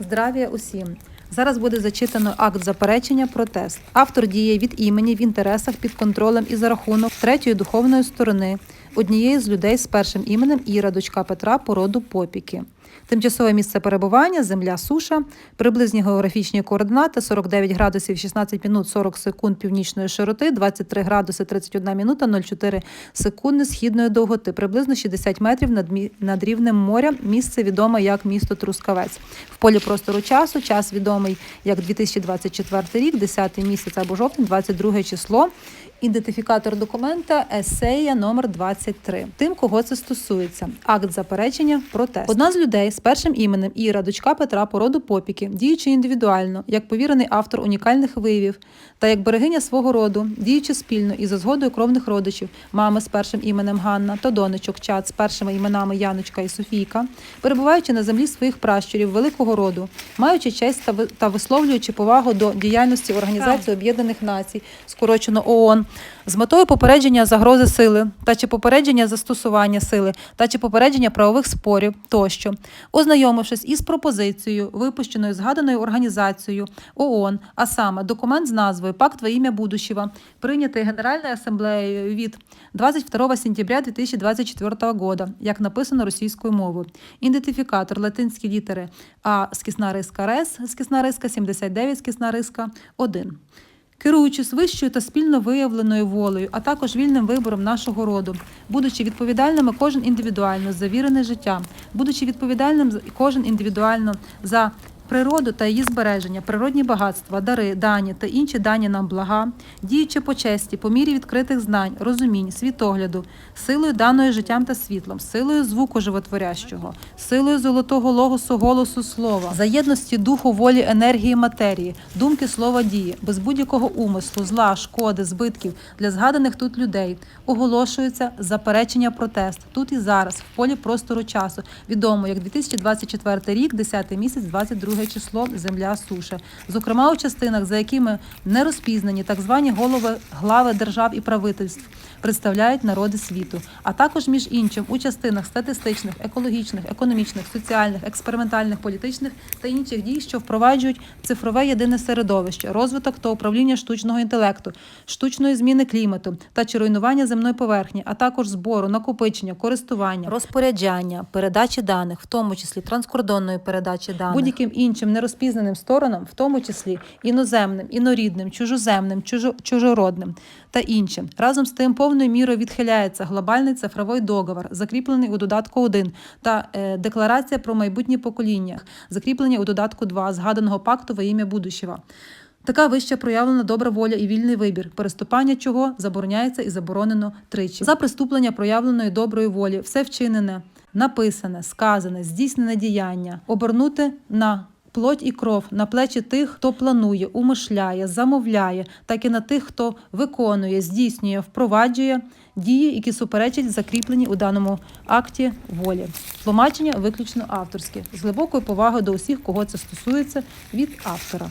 Здравія усім! Зараз буде зачитано акт заперечення протест. Автор діє від імені в інтересах під контролем і за рахунок третьої духовної сторони однієї з людей з першим іменем Іра, дочка Петра, породу Попіки. Тимчасове місце перебування земля суша, приблизні географічні координати 49 градусів 16 минут 40 секунд північної широти, 23 градуси 31 минута 04 секунди східної довготи, приблизно 60 метрів над, над рівнем моря. Місце відоме як місто Трускавець. В полі простору часу час відомий як 2024 рік, 10 місяць або жовтень, 22 число. Ідентифікатор документа есея номер 23. Тим, кого це стосується. Акт заперечення протест. Одна з людей з першим іменем Іра, дочка Петра, породу Попіки, діючи індивідуально, як повірений автор унікальних виявів, та як берегиня свого роду, діючи спільно і за згодою кровних родичів, мами з першим іменем Ганна та донечок Чад з першими іменами Яночка і Софійка, перебуваючи на землі своїх пращурів великого роду, маючи честь та висловлюючи повагу до діяльності Організації Об'єднаних Націй, скорочено ООН, з метою попередження загрози сили та чи попередження застосування сили та чи попередження правових спорів тощо, ознайомившись із пропозицією, випущеною згаданою організацією ООН, а саме документ з назвою Пакт во ім'я будущего, прийнятий Генеральною асамблеєю від 22 сентября 2024 года, як написано російською мовою. Ідентифікатор латинські літери А скісна риска РЕС, скісна риска 79, скісна риска 1. Керуючись вищою та спільно виявленою волею, а також вільним вибором нашого роду, будучи відповідальними кожен індивідуально за вірене життя, будучи відповідальним кожен індивідуально за природу та її збереження, природні багатства, дари, дані та інші дані нам блага, діючи по честі, по мірі відкритих знань, розумінь, світогляду, силою даною життям та світлом, силою звуку животворящого, силою золотого логосу голосу слова, за єдності духу, волі, енергії, матерії, думки слова дії, без будь-якого умислу, зла, шкоди, збитків для згаданих тут людей, оголошується заперечення протест тут і зараз, в полі простору часу, відомо як 2024 рік, 10 місяць, 22 число, земля суша. Зокрема, у частинах, за якими не розпізнані так звані голови глави держав і правительств, представляють народи світу, а також між іншим у частинах статистичних, екологічних, економічних, соціальних, експериментальних, політичних та інших дій, що впроваджують цифрове єдине середовище, розвиток та управління штучного інтелекту, штучної зміни клімату та чи руйнування земної поверхні, а також збору, накопичення, користування, розпоряджання, передачі даних, в тому числі транскордонної передачі даних, будь-яким іншим нерозпізнаним сторонам, в тому числі іноземним, інорідним, чужоземним, чужо, чужородним та іншим. Разом з тим повною мірою відхиляється глобальний цифровий договор, закріплений у додатку 1, та е, декларація про майбутнє покоління, закріплені у додатку 2 згаданого пакту во ім'я будущого. Така вища проявлена добра воля і вільний вибір, переступання чого забороняється і заборонено тричі. За преступлення проявленої доброї волі, все вчинене, написане, сказане, здійснене діяння, обернути на плоть і кров на плечі тих, хто планує, умишляє, замовляє, так і на тих, хто виконує, здійснює, впроваджує дії, які суперечать закріплені у даному акті волі. Тлумачення виключно авторське, з глибокою повагою до усіх, кого це стосується від автора.